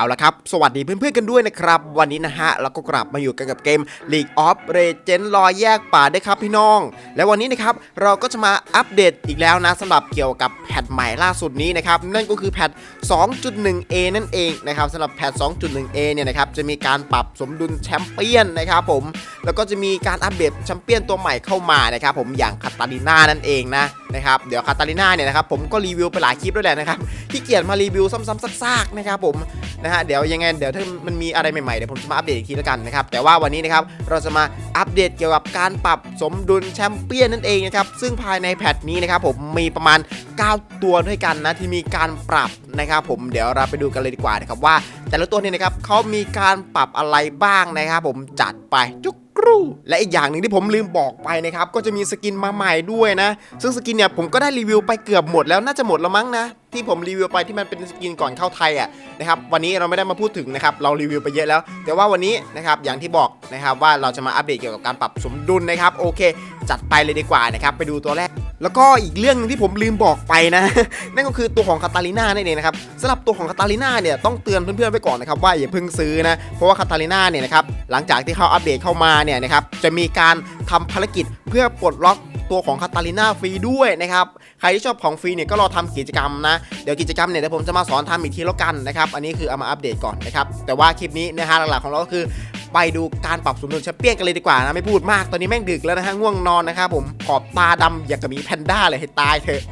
เอาละครับ สวัสดีเพื่อนๆกันด้วยนะครับ วันนี้นะฮะเราก็กลับมาอยู่กันกับเกม League of Legends รอยแยกป่าได้ครับพี่น้อง และวันนี้นะครับเราก็จะมาอัปเดตอีกแล้วนะสำหรับเกี่ยวกับแพทใหม่ล่าสุดนี้นะครับ นั่นก็คือแพท 2.1a นั่นเองนะครับสำหรับแพท 2.1a เนี่ยนะครับจะมีการปรับสมดุลแชมเปี้ยนนะครับผมแล้วก็จะมีการอัปเดตแชมเปี้ยนตัวใหม่เข้ามานะครับผมอย่างคาตาลิน่านั่นเองนะนะครับเดี๋ยวคาตาลิน่าเนี่ยนะครับผมก็รีวิวไปหลายคลิปด้วยแหละนะครับขี้เกียจมารีวิวซ้ำๆซากๆนะครับผม นะฮะเดี๋ยวยังไงเดี๋ยวถ้ามันมีอะไรใหม่ๆเดี๋ยวผมจะมาอัปเดตอีกทีแล้วกันนะครับแต่ว่าวันนี้นะครับเราจะมาอัปเดตเกี่ยวกับการปรับสมดุลแชมเปี้ยนนั่นเองนะครับซึ่งภายในแพทนี้นะครับผมมีประมาณ 9 ตัวด้วยกันนะที่มีการปรับนะครับผมเดี๋ยวเราไปดูกันเลยดีกว่านะครับว่า แต่ละตัวเนี่ยนะครับเขามีการปรับอะไรบ้างนะครับผมจัดไปจุก กรูและอีกอย่างหนึ่งที่ผมลืมบอกไปนะครับ ก็จะมีสกินมาใหม่ด้วยนะ ซึ่งสกินเนี่ยผมก็ได้รีวิวไปเกือบหมดแล้วน่าจะหมดแล้วมั้งนะ ที่ผมรีวิวไปที่มันเป็นสกินก่อนเข้าไทยอะนะครับวันนี้เราไม่ได้มาพูดถึงนะครับเรารีวิวไปเยอะแล้ว แต่ว่าวันนี้นะครับอย่างที่บอกนะครับว่าเราจะมาอัปเดตเกี่ยวกับการปรับสมดุลนะครับโอเค จัดไปเลยดีกว่านะครับไปดูตัวแรก แล้วก็อีกเรื่องหนึงที่ผมลืมบอกไปนะ นั่นก็คือตัวของคาตาลิน่านั่นเองนะครับสำหรับตัวของคาตาลิน่าเนี่ยต้องเตือนเพื่อนๆไว้ก่อนนะครับว่าอย่าเพิ่งซื้อนะ เพราะว่าคาตาลิน่าเนี่ยนะครับหลังจากที่เขาอัปเดตเข้ามาเนี่ยนะครับจะมีการทำภารกิจเพื่อปลดล็อกตัวของคาตาลิน่าฟรีด้วยนะครับ ใครที่ชอบของฟรีเนี่ยก็รอทำกิจกรรมนะ เดี๋ยวกิจกรรมเนี่ยเดี๋ยวผมจะมาสอนทำอีกทีแล้วกันนะครับ อันนี้คือเอามาอัปเดตก่อนนะครับ แต่ว่าคลิปนี้เนื้อหาหลักๆของเราก็คือ ไปดูการปรับสมดุลแชมเปี้ยนกันเลยดีกว่านะไม่พูดมากตอนนี้แม่งดึกแล้วนะฮะง่วงนอนนะครับผมขอบตาดำอยากับหมีแพนด้าเลยให้ตายเถอะ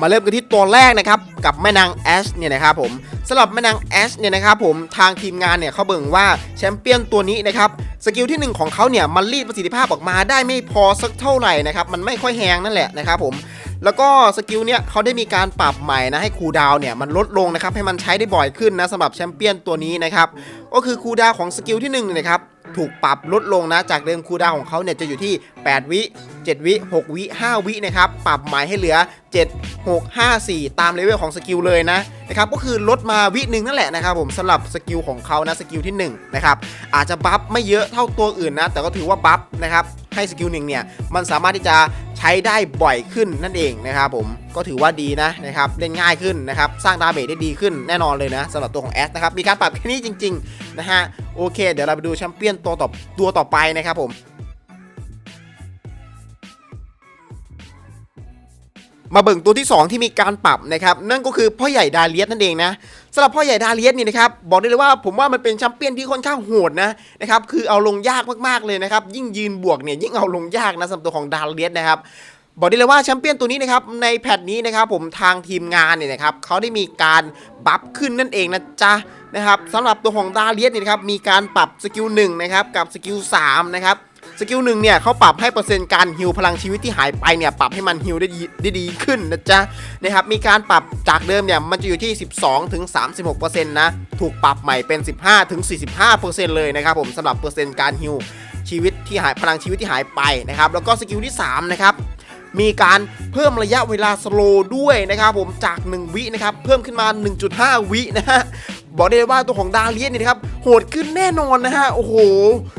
มาเริ่มกันที่ตัวแรกนะครับกับแม่นางแอชเนี่ยนะครับผมสำหรับแม่นางแอชเนี่ยนะครับผมทางทีมงานเนี่ยเขาเบิ่งว่าแชมเปี้ยนตัวนี้นะครับสกิลที่หนึ่งของเขาเนี่ยมันรีดประสิทธิภาพออกมาได้ไม่พอสักเท่าไหร่นะครับมันไม่ค่อยแฮงนั่นแหละนะครับผม แล้วก็สกิลเนี่ยเขาได้มีการปรับใหม่นะให้คูดาวเนี่ยมันลดลงนะครับให้มันใช้ได้บ่อยขึ้นนะสำหรับแชมเปี้ยนตัวนี้นะครับก็คือคูดาวของสกิลที่หนึ่งนะครับถูกปรับลดลงนะจากเดิมคูดาวของเขาเนี่ยจะอยู่ที่ 8 วิ 7 วิ 6 วิ 5 วินะครับปรับใหม่ให้เหลือ 7 6 5 4 ตามเลเวลของสกิลเลยนะนะครับก็คือลดมาวิหนึ่งนั่นแหละนะครับผมสำหรับสกิลของเขานะสกิลที่1นะครับอาจจะบัฟไม่เยอะเท่าตัวอื่นนะแต่ก็ถือว่าบัฟนะครับให้สกิลหนึ่งเนี่ยมันสามารถที่จะ ใช้ได้บ่อยขึ้นนั่นเองนะครับผมก็ถือว่าดีนะนะครับเล่นง่ายขึ้นนะครับสร้างดาเมจได้ดีขึ้นแน่นอนเลยนะสำหรับตัวของแอสนะครับมีการปรับแค่นี้จริงๆนะฮะโอเค เดี๋ยวเราไปดูแชมเปี้ยนตัวต่อตัวต่อไปนะครับผมมาเบิ่งตัวที่ 2 ที่มีการปรับนะครับนั่นก็คือพ่อใหญ่ดาเลียสนั่นเองนะำหรับพ่อใหญ่ดาเลียสนี่นะครับบอกได้เลยว่าผมว่ามันเป็นแชมเปี้ยนที่ค่อนข้างโหดนะนะครับคือเอาลงยากมากๆเลยนะครับยิ่งยืนบวกเนี่ยยิ่งเอาลงยากนะสำหรับตัวของดาเลียสนะครับบอกได้เลยว่าแชมเปี้ยนตัวนี้นะครับในแพทนี้นะครับผมทางทีมงานเนี่ยนะครับเขาได้มีการบัฟขึ้นนั่นเองนะจ๊ะนะครับสำหรับตัวของดาเลียสเนี่ยนะครับมีการปรับสกิลหนึ่งนะครับกับสกิลสามนะครับ สกิลหนึ่งเนี่ยเขาปรับให้เปอร์เซ็นต์การฮิวพลังชีวิตที่หายไปเนี่ยปรับให้มันฮิวได้ดีได้ดีขึ้นนะจ๊ะนะครับมีการปรับจากเดิมเนี่ยมันจะอยู่ที่ 12ถึง36%นะถูกปรับใหม่เป็น 15ถึง45%เลยนะครับผมสำหรับเปอร์เซ็นต์การฮิวชีวิตที่หายพลังชีวิตที่หายไปนะครับแล้วก็สกิลที่3นะครับมีการเพิ่มระยะเวลาสโลด้วยนะครับผมจาก 1 วินะครับเพิ่มขึ้นมา 1.5 วินะฮะ บอกได้เลยว่าตัวของดาเลียนเนี่ยนะครับโหดขึ้นแน่นอนนะฮะโอ้โห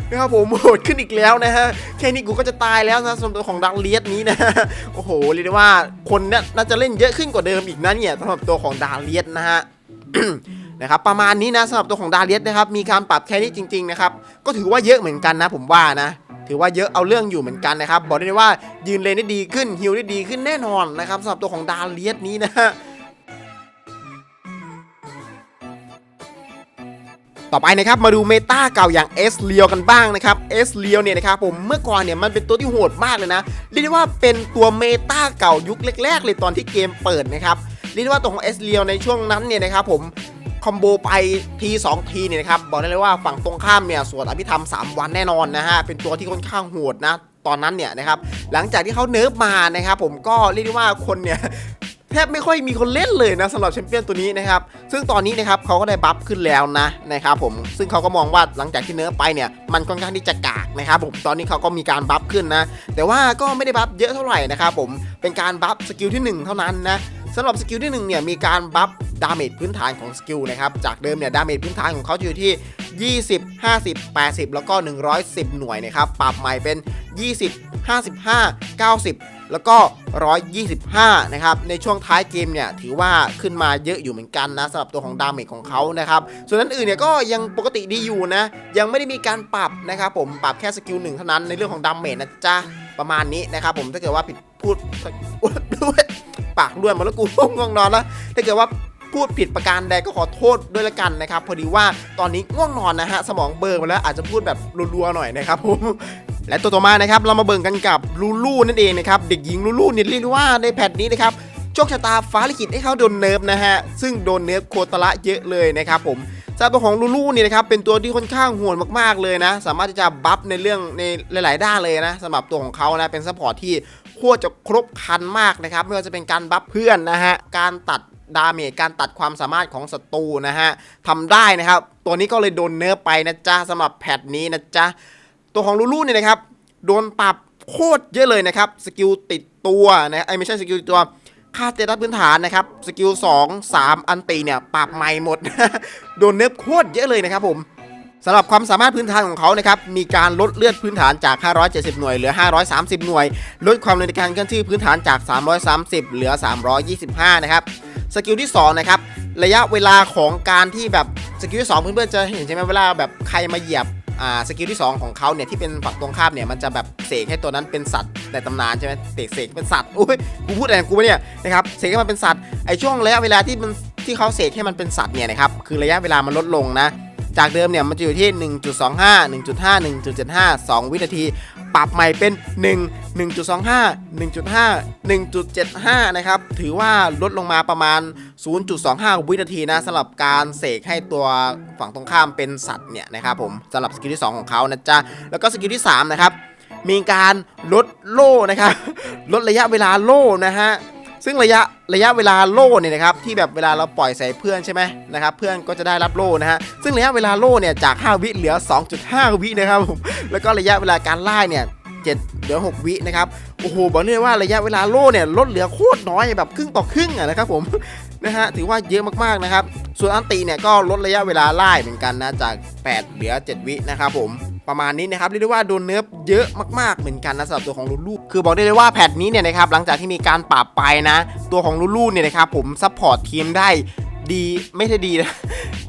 นะครับผมโหดขึ้นอีกแล้วนะฮะแค่นี้กูก็จะตายแล้วนะสำหรับตัวของดาเลียนนี้นะฮะโอ้โหเรียกได้ว่าคนเนี่ยน่าจะเล่นเยอะขึ้นกว่าเดิมอีกนะเนี่ยสำหรับตัวของดาเลียนนะฮะนะครับประมาณนี้นะสำหรับตัวของดาเลียสนะครับมีการปรับแค่นี้จริงๆนะครับก็ถือว่าเยอะเหมือนกันนะ ผมว่านะ ถือว่าเยอะเอาเรื่องอยู่เหมือนกันนะครับบอกได้เลยว่ายืนเลนได้ดีขึ้นฮิลได้ดีขึ้นแน่นอนนะครับสำหรับตัวของดาเลียสนี้นะ ต่อไปนะครับมาดูเมตาเก่าอย่างเอสเลียวกันบ้างนะครับเอสเลียวเนี่ยนะครับผมเมื่อก่อนเนี่ยมันเป็นตัวที่โหดมากเลยนะเรียกได้ว่าเป็นตัวเมตาเก่ายุคแรกๆ เลยตอนที่เกมเปิดนะครับเรียกได้ว่าตัวของเอสเลียวในช่วงนั้นเนี่ยนะครับผมคอมโบไปที2ทีเนี่ยนะครับบอกได้เลยว่าฝั่งตรงข้ามเนี่ยสวดอภิธรรม 3 วันแน่นอนนะฮะเป็นตัวที่ค่อนข้างโหดนะตอนนั้นเนี่ยนะครับหลังจากที่เขาเนิร์ฟมานะครับผมก็เรียกได้ว่าคนเนี่ย แทบไม่ค่อยมีคนเล่นเลยนะสำหรับแชมเปี้ยนตัวนี้นะครับซึ่งตอนนี้นะครับเขาก็ได้บัฟขึ้นแล้วนะนะครับผมซึ่งเขาก็มองว่าหลังจากที่เนื้อไปเนี่ยมันค่อนข้างที่จะกากนะครับผมตอนนี้เขาก็มีการบัฟขึ้นนะ แต่ว่าก็ไม่ได้บัฟเยอะเท่าไหร่นะครับผมเป็นการบัฟสกิลที่ 1 เท่านั้นนะสำหรับสกิลที่1เนี่ยมีการบัฟดาเมจพื้นฐานของสกิลนะครับจากเดิมเนี่ยดาเมจพื้นฐานของเขาอยู่ที่ 20 50 80 แล้วก็ 110 หน่วยนะครับปรับใหม่เป็น 20 55 90 แล้วก็ 125 นะครับ ในช่วงท้ายเกมเนี่ยถือว่าขึ้นมาเยอะอยู่เหมือนกันนะสำหรับตัวของดาเมจของเขานะครับ ส่วนนั้นอื่นเนี่ยก็ยังปกติดีอยู่นะ ยังไม่ได้มีการปรับนะครับผมปรับแค่สกิลหนึ่งเท่านั้นในเรื่องของดาเมจนะจ๊ะประมาณนี้นะครับผมถ้าเกิดว่าผิดพูดด้วยปากล้วนมาแล้วกูง่วงนอนแล้วถ้าเกิดว่าพูดผิดประการใดก็ขอโทษด้วยละกันนะครับ พอดีว่าตอนนี้ง่วงนอนนะฮะ สมองเบลอร์มาแล้วอาจจะพูดแบบรัวๆหน่อยนะครับผม และตัวต่อมานะครับเรามาเบิ่งกันกับลูลูนั่นเองนะครับเด็กหญิงลูลูเนี่ยเรียกว่าในแพทนี้นะครับโชคชะตาฟ้าลิขิตให้เขาโดนเนิร์ฟนะฮะซึ่งโดนเนิร์ฟโคตรละเยอะเลยนะครับผมสำหรับตัวของลูลูเนี่ยนะครับเป็นตัวที่ค่อนข้างโหวนมากๆเลยนะ สามารถที่จะบัฟในเรื่องในหลาย ๆ ด้านเลยนะสำหรับตัวของเขานะเป็นซัพพอร์ตที่โคตรจะครบคันมากนะครับไม่ว่าจะเป็นการบัฟเพื่อนนะฮะการตัดดาเมจการตัดความสามารถของศัตรูนะฮะทำได้นะครับ ตัวนี้ก็เลยโดนเนิร์ฟไปนะจ๊ะสำหรับแพทนี้นะจ๊ะ ตัวของลูลูเนี่ยนะครับ โดนปรับโคตรเยอะเลยนะครับ สกิลติดตัวนะไอไม่ใช่สกิลติดตัวค่าเตตัสพื้นฐานนะครับ สกิล 2 3 อันตีเนี่ยปรับใหม่หมด โดนเนิบโคตรเยอะเลยนะครับผมสำหรับความสามารถพื้นฐานของเขานะครับ มีการลดเลือดพื้นฐานจาก 570 หน่วยเหลือ 530 หน่วย ลดความเร็วในการเคลื่อนที่พื้นฐานจาก 330 เหลือ 325 นะครับ สกิลที่ 2 นะครับ ระยะเวลาของการที่แบบสกิลที่2เพื่อนๆจะเห็นใช่ไหมเวลาแบบใครมาเหยียบ อ่าสกิลที่ 2 ของเขาเนี่ยที่เป็นฝั่งตรงข้ามเนี่ยมันจะแบบเสกให้ตัวนั้นเป็นสัตว์ในตำนานใช่ไหมเสกเสกเป็นสัตว์อุ้ยกูพูดอะไรของกูวะเนี่ยนะครับเสกให้มันเป็นสัตว์ไอช่วงระยะเวลาที่มันที่เขาเสกให้มันเป็นสัตว์เนี่ยนะครับคือระยะเวลามันลดลงนะ จากเดิมเนี่ยมันจะอยู่ที่ 1.25 1.5 1.75 2 วินาที ปรับใหม่เป็น 1 1.25 1.5 1.75 นะครับ ถือว่าลดลงมาประมาณ 0.25 วินาทีนะสำหรับการเสกให้ตัวฝั่งตรงข้ามเป็นสัตว์เนี่ยนะครับผมสำหรับสกิลที่ 2 ของเขานะจ๊ะ แล้วก็สกิลที่ 3 นะครับ มีการลดโล่นะครับ ลดระยะเวลาโล่นะฮะ ซึ่งระยะระยะเวลาโล่เนี่ยนะครับที่แบบเวลาเราปล่อยใส่เพื่อนใช่ไหมนะครับเพื่อนก็จะได้รับโล่นะฮะซึ่งระยะเวลาโล่เนี่ยจาก 5 วิเหลือ 2.5 วินะครับผมแล้วก็ระยะเวลาการไล่เนี่ย7เหลือ 6 วินะครับโอ้โหบอกเลยว่าระยะเวลาโล่เนี่ยลดเหลือโคตรน้อยแบบครึ่งต่อครึ่งอะนะครับผมนะฮะถือว่าเยอะมากๆนะครับ ส่วนอันตีเนี่ยก็ลดระยะเวลาไล่เหมือนกันนะจาก 8 เหลือ 7 วินะครับผม ประมาณนี้นะครับเรียกได้ว่าโดนเนิร์ฟเยอะมากๆเหมือนกันนะสำหรับตัวของลูลูคือบอกได้เลยว่าแพทนี้เนี่ยนะครับหลังจากที่มีการปรับไปนะ ตัวของลูลูเนี่ยนะครับผมซัพพอร์ตทีมได้ดีไม่ใช่ดีนะ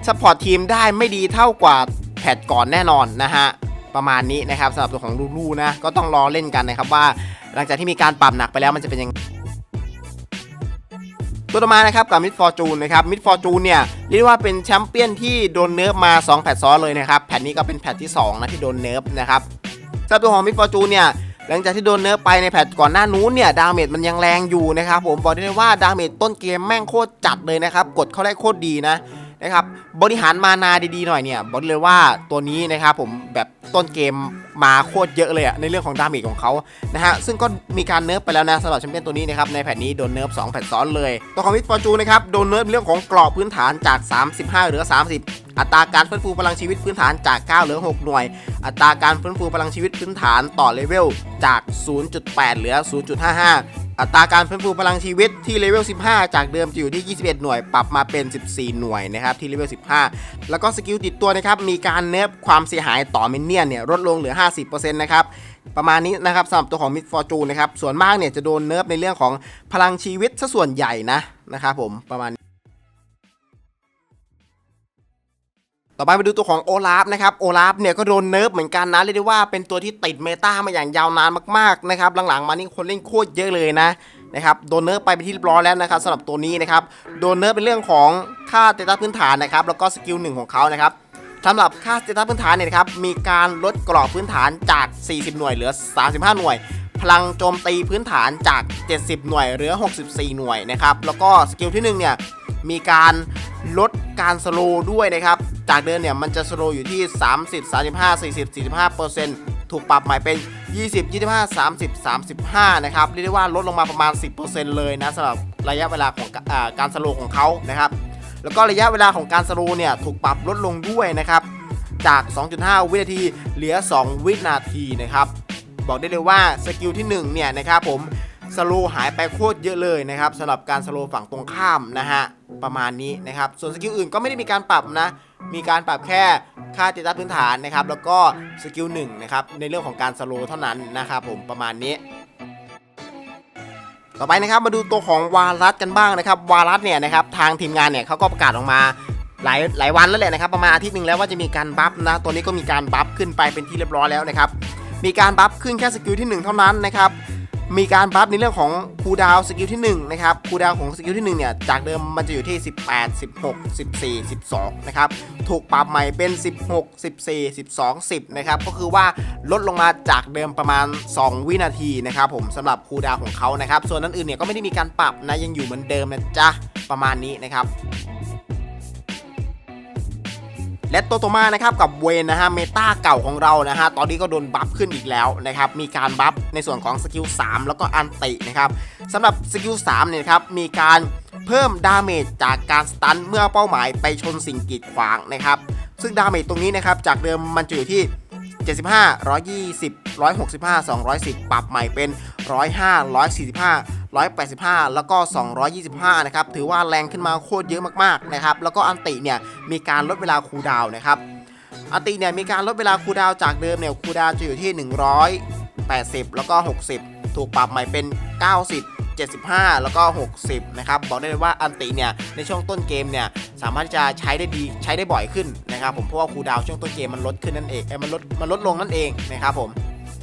ซัพพอร์ตทีมได้ไม่ดีเท่ากว่าแพทก่อนแน่นอนนะฮะประมาณนี้นะครับสำหรับตัวของลูลูนะก็ต้องรอเล่นกันนะครับว่า หลังจากที่มีการปรับหนักไปแล้วมันจะเป็นยังไง ตัวต่อมานะครับกับมิดฟอร์จูนนะครับมิดฟอร์จูนเนี่ยเรียกได้ว่าเป็นแชมเปี้ยนที่โดนเนิร์ฟมา 2 แพทซ้อนเลยนะครับแพทนี้ก็เป็นแพทที่2นะที่โดนเนิร์ฟนะครับสำหรับตัวของมิดฟอร์จูนเนี่ยหลังจากที่โดนเนิร์ฟไปในแพทก่อนหน้านู้นเนี่ยดาเมจมันยังแรงอยู่นะครับผมบอกได้เลยว่าดาเมจต้นเกมแม่งโคตรจัดเลยนะครับกดเข้าได้โคตรดีนะ นะครับบริหารมานาดีๆหน่อยเนี่ยบอกเลยว่าตัวนี้นะครับผมแบบต้นเกมมาโคตรเยอะเลยอะในเรื่องของดาเมจของเขานะฮะซึ่งก็มีการเนิร์ฟไปแล้วนะสำหรับแชมเปี้ยนตัวนี้นะครับในแผ่นนี้โดนเนิร์ฟ2แผ่นซ้อนเลย ตัวของมิดฟอร์จูนนะครับโดนเนิร์ฟเรื่องของกรอบพื้นฐานจาก 35 เหลือ 30 อัตราการฟื้นฟูพลังชีวิตพื้นฐานจาก 9 เหลือ 6 หน่วย อัตราการฟื้นฟูพลังชีวิตพื้นฐานต่อเลเวลจาก 0.8 เหลือ 0.55 อัตราการฟื้นฟูพลังชีวิตที่เลเวล 15 จากเดิมจะอยู่ที่ 21 หน่วย ปรับมาเป็น 14 หน่วยนะครับที่เลเวล 15 แล้วก็สกิลติดตัวนะครับมีการเนิร์ฟความเสียหายต่อมินเนี่ยนเนี่ยลดลงเหลือ 50%นะครับประมาณนี้นะครับสำหรับตัวของมิดฟอร์จูนนะครับส่วนมากเนี่ยจะโดนเนิร์ฟในเรื่องของพลังชีวิตซะส่วนใหญ่นะนะครับผมประมาณ ต่อไปมาดูตัวของโอลาฟนะครับโอลาฟเนี่ยก็โดนเนิร์ฟเหมือนกันนะเรียกได้ว่าเป็นตัวที่ติดเมตามาอย่างยาวนานมากๆนะครับหลังๆมานี่คนเล่นโคตรเยอะเลยนะนะครับโดนเนิร์ฟไปเป็นที่เรียบร้อยแล้วนะครับสำหรับตัวนี้นะครับโดนเนิร์ฟเป็นเรื่องของค่าเตต้าพื้นฐานนะครับแล้วก็สกิลหนึ่งของเขานะครับสำหรับค่าสเตตัสพื้นฐานเนี่ยนะครับมีการลดกรอบพื้นฐานจาก 40 หน่วยเหลือ 35 หน่วย พลังโจมตีพื้นฐานจาก 70 หน่วยเหลือ 64 หน่วยนะครับแล้วก็สกิลที่1เนี่ย มีการลดการสโลว์ด้วยนะครับ จากเดิมเนี่ยมันจะสโลว์อยู่ที่ 30 35 40 45เปอร์เซ็นต์ถูกปรับใหม่เป็น 20 25 30 35 นะครับ เรียกได้ว่าลดลงมาประมาณ 10%เลยนะสำหรับระยะเวลาของอการสโลว์ของเขานะครับ แล้วก็ระยะเวลาของการสโลว์เนี่ยถูกปรับลดลงด้วยนะครับ จาก 2.5 วินาทีเหลือ 2 วินาทีนะครับ บอกได้เลยว่าสกิลที่1เนี่ยนะครับผม สโลว์หายไปโคตรเยอะเลยนะครับสำหรับการสโลว์ฝั่งตรงข้ามนะฮะประมาณนี้นะครับ ส่วนสกิลอื่นก็ไม่ได้มีการปรับนะ มีการปรับแค่ค่าติดตัสพื้นฐานนะครับ แล้วก็สกิล1นะครับในเรื่องของการสโลว์เท่านั้นนะครับผมประมาณนี้ต่อไปนะครับมาดูตัวของวารัสกันบ้างนะครับ วารัสเนี่ยนะครับทางทีมงานเนี่ยเขาก็ประกาศออกมาหลายหลายวันแล้วแหละนะครับประมาณอาทิตย์หนึ่งแล้วว่าจะมีการบัฟนะตัวนี้ก็มีการบัฟขึ้นไปเป็นที่เรียบร้อยแล้วนะครับมีการบัฟขึ้นแค่สกิลที่หนึ่งเท่านั้นนะครับ มีการบัฟในเรื่องของคูดาวสกิลที่หนึ่งนะครับคูดาวของสกิลที่หนึ่งเนี่ยจากเดิมมันจะอยู่ที่ 18 16 14 12นะครับถูกปรับใหม่เป็น 16 14 12 10นะครับก็คือว่าลดลงมาจากเดิมประมาณ 2 วินาทีนะครับผมสำหรับคูดาวของเขานะครับส่วนนั้นอื่นเนี่ยก็ไม่ได้มีการปรับนะยังอยู่เหมือนเดิมนะจ๊ะประมาณนี้นะครับ และตัวต่อมานะครับกับเวนนะฮะเมตาเก่าของเรานะฮะตอนนี้ก็โดนบัฟขึ้นอีกแล้วนะครับมีการบัฟในส่วนของสกิล3แล้วก็อันตินะครับสำหรับสกิล3เนี่ยครับมีการเพิ่มดาเมจจากการสตันเมื่อเป้าหมายไปชนสิ่งกีดขวางนะครับซึ่งดาเมจตรงนี้นะครับจากเดิมมันจะอยู่ที่ 75 120 165 210 ปรับใหม่เป็น 105 145 185 แล้วก็ 225 นะครับ ถือว่าแรงขึ้นมาโคตรเยอะมากๆนะครับ แล้วก็อันติเนี่ยมีการลดเวลาคูลดาวน์นะครับ อันติเนี่ยมีการลดเวลาคูลดาวน์จากเดิมเนี่ยคูลดาวน์จะอยู่ที่ 180 แล้วก็ 60 ถูกปรับใหม่เป็น 90 75 แล้วก็ 60 นะครับ บอกได้เลยว่าอันติเนี่ย ในช่วงต้นเกมเนี่ย สามารถจะใช้ได้ดีใช้ได้บ่อยขึ้นนะครับผมเพราะว่าคูลดาวช่วงต้นเกมมันลดขึ้นนั่นเองเอ้มันลดมันลดลงนั่นเองนะครับผม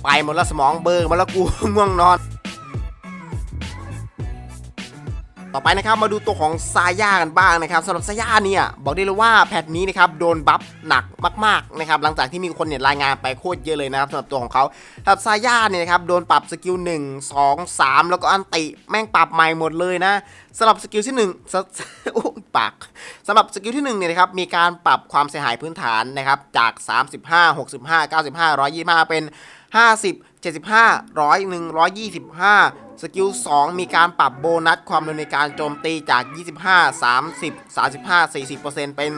ไปหมดแล้วสมองเบลอร์มาแล้วกูง่วงนอน ต่อไปนะครับมาดูตัวของซาย่ากันบ้างนะครับสำหรับซาย่าเนี่ยบอกได้เลยว่าแพทนี้นะครับโดนบัฟหนักมากๆนะครับหลังจากที่มีคนเนี่ยรายงานไปโคตรเยอะเลยนะครับสำหรับตัวของเขาสำหรับซาย่าเนี่ยนะครับโดนปรับสกิล1 2 3 แล้วก็อันติแม่งปรับใหม่หมดเลยนะสำหรับสกิลที่1สโอ้ปากสำหรับสกิลที่1เนี่ยนะครับมีการปรับความเสียหายพื้นฐานนะครับจาก 35 65 95 125 เป็น 50 75 100 125 สกิล 2 มีการปรับโบนัสความเร็วในการโจมตีจาก 25 30 35 40 เป็น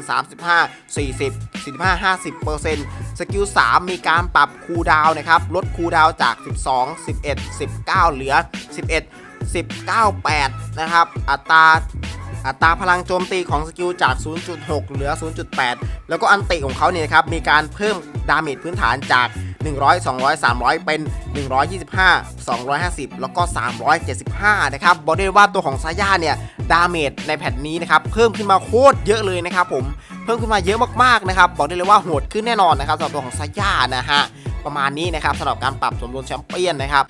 35 40 45 50%สกิล 3 มีการปรับคูลดาวน์นะครับ ลดคูลดาวน์จาก 12 11 19 เหลือ 11 19 8 นะครับ อัตราอัตราพลังโจมตีของสกิลจาก 0.6 เหลือ 0.8 แล้วก็อันติของเขาเนี่ยครับ มีการเพิ่มดาเมจพื้นฐานจาก 100 200 300 เป็น 125 250 แล้วก็ 375 นะครับบอกได้ว่าตัวของซาย่าเนี่ย ดาเมจในแพทนี้นะครับ เพิ่มขึ้นมาโคตรเยอะเลยนะครับผม เพิ่มขึ้นมาเยอะมากๆนะครับ บอกได้เลยว่าโหดขึ้นแน่นอนนะครับสำหรับตัวของซาย่านะฮะ ประมาณนี้นะครับสำหรับการปรับสมดุลแชมเปี้ยนนะครับ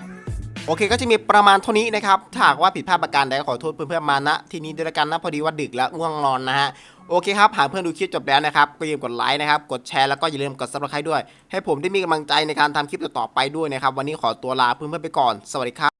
โอเคก็จะมีประมาณเท่านี้นะครับถ้าหากว่าผิดพลาดประการใดขอโทษเพื่อนๆมาณที่นี้ด้วยละกันนะพอดีว่าดึกแล้วง่วงนอนนะฮะโอเคครับ หากเพื่อนดูคลิปจบแล้วนะครับ ก็อย่าลืมกดไลค์นะครับ กดแชร์แล้วก็อย่าลืมกดซับสไครต์ด้วย ให้ผมได้มีกำลังใจในการทำคลิปต่อๆไปด้วยนะครับ วันนี้ขอตัวลาเพื่อนๆไปก่อน สวัสดีครับ